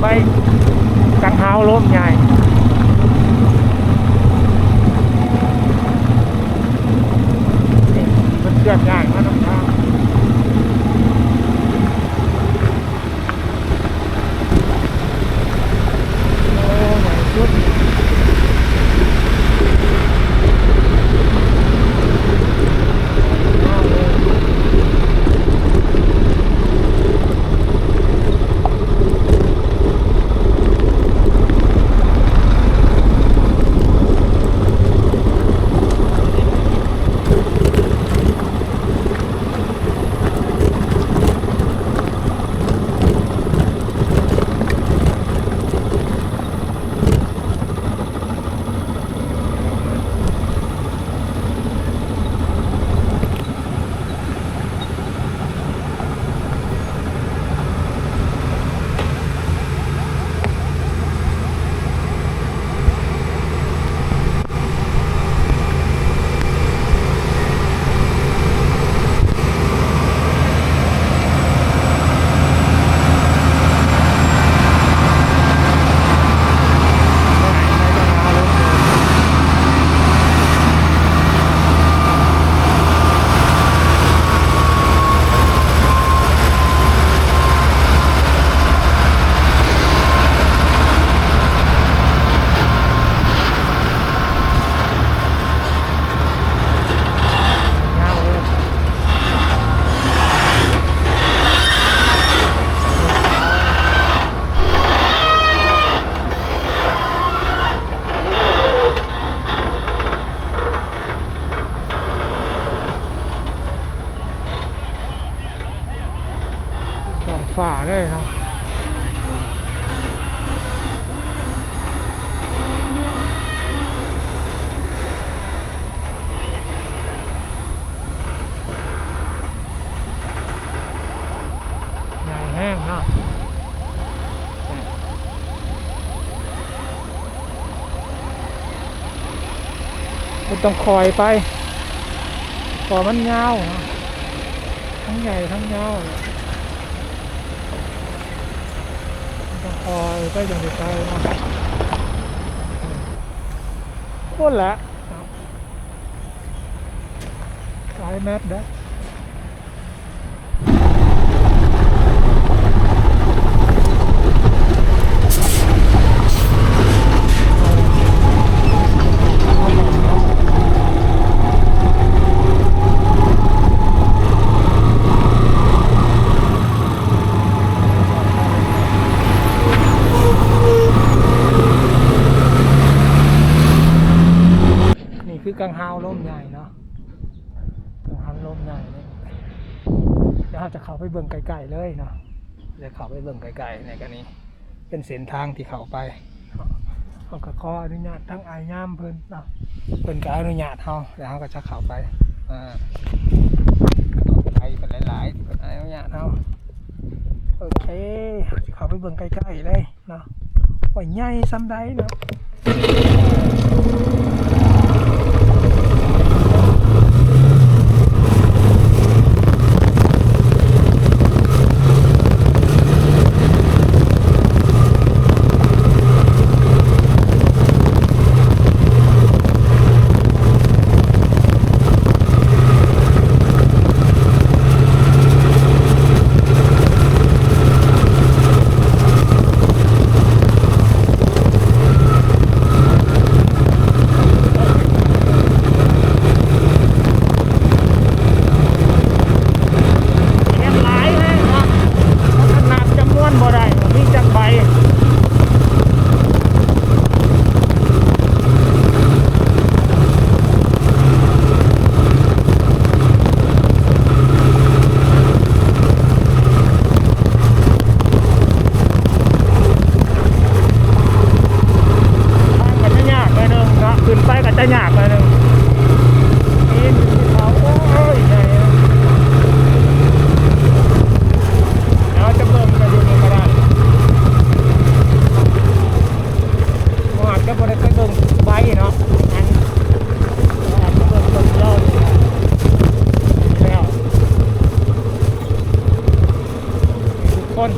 ไปกังเฮาล้มใหญ่ มันต้องคอยไปขอมันยาวเงาทั้งใหญ่ทั้งยาวเงาต้องคอยไปอย่างเดียวไปนาะโคตรละครับสายแมสเด้อ นี่คือกังฮาวล่มใหญ่เนาะกังฮาวล่มใหญ่เลยเดี๋ยว เราจะเข้าไปเบิ่งไกลๆเลยเนาะเดี๋ยวเข้าไปเบิ่งไกลๆในกันนี้ เป็นเส้นทางที่เข้าไปเขาก็ขออนุญาตทั้งอายย่ามเพิ่นเนาะเพิ่นก็อนุญาตเฮาแล้วเฮาก็จะเข้าไปอ่าก็ต้องไปเป็นหลายๆที่เพิ่นอนุญาตเฮาโอเคสิเข้าไปเบิ่งใกลๆเลยเนาะว่าใหญ่ซ้ำใดเนาะ เห็นหลายแห้งเนาะขนาดจำนวนบ่ได้มีจักใบทางก็จะยากไปหนึ่งเนาะขึ้นไปก็จะยากไปหนึ่งนี่เขาโอ้ยใหญ่นะ เดี๋ยวจะเบิ่งกันอยู่นี่ก็ได้มอาจจะบ่ได้ไปเบิ่งใบเนาะอันเราอาจจะเบิ่งต้นยอดนี่นะแล้วทุกคน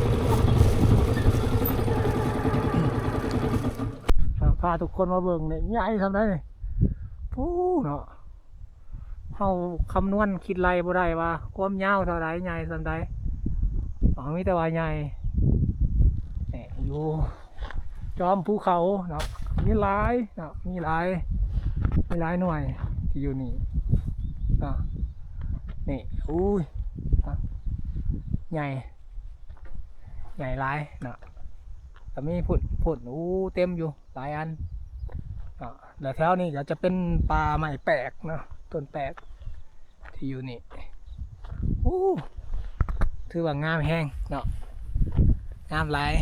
ทุก คนมาเบิ่งเนี่ยใหญ่ทำได้เนี่ยปู้เนาะเฮาคำนวณคิดไรบ่ได้ว่า ความยาวเท่าไรใหญ่สำใดอ๋อมีแต่ว่าใหญ่เนี่ยอยู่จอมภูเขาเนาะมีหลายเนาะมีหลายมีหลายหน่วยที่อยู่นี่เนาะนี่อุ้ยใหญ่ใหญ่หลายเนาะก็มีผุดผุดอู้เต็มอยู่หลายอัน แล้วแถวนี้ก็จะเป็นป่าไม้แปลกเนาะต้นแปลกที่อยู่นี่โอ้ถือว่างามแห้งเนาะงามหลาย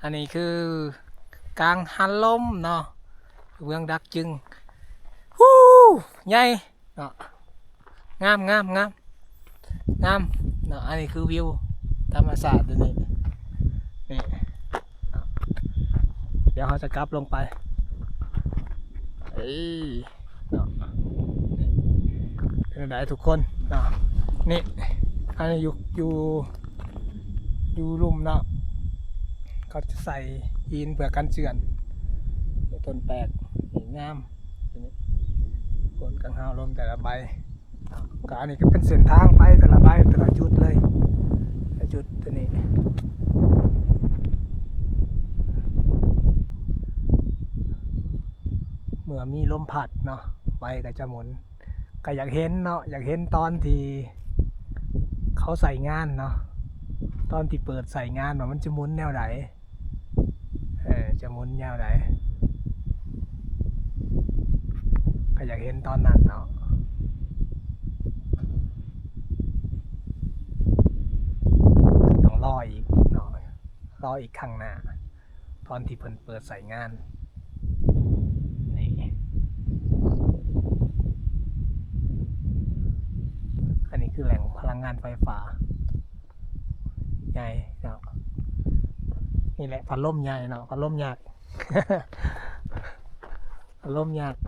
อันนี้คือกลางหันลมเนาะเมืองดักจึงฮู้ใหญ่เนาะงามงามงามงามเนาะอันนี้คือวิวธรรมศาสตร์ตัวนี้นี่เดี๋ยวเขาจะกลับลงไป เอ้ยเนาะเป็นไงทุกคนเนาะนี่อันนี้อยู่อยู่อยู่รุมเนาะเขาจะใส่หินเพื่อกันเจือนต้นแปลกงามตัวนี้ผลกังหาวลมแต่ละใบเนาะก็อันนี้ก็เป็นเส้นทางไปแต่ละใบแต่ละจุดเลยแต่จุดตัวนี้ มีลมพัดเนาะใบก็จะหมุน ก็อยากเห็นเนาะอยากเห็นตอนที่เขาใส่งานเนาะตอนที่เปิดใส่งานว่ามันจะหมุนแนวไหนเออจะหมุนแนวไหนก็อยากเห็นตอนนั้นเนาะต้องรออีกเนาะรออีกข้างหน้า ตอนที่เพิ่นเปิดใส่งานอันนี้ คือแหล่งพลังงานไฟฟ้า ใหญ่เนาะนี่แหละพัดลมใหญ่เนาะพัดลมยักษ์พัดลมยักษ์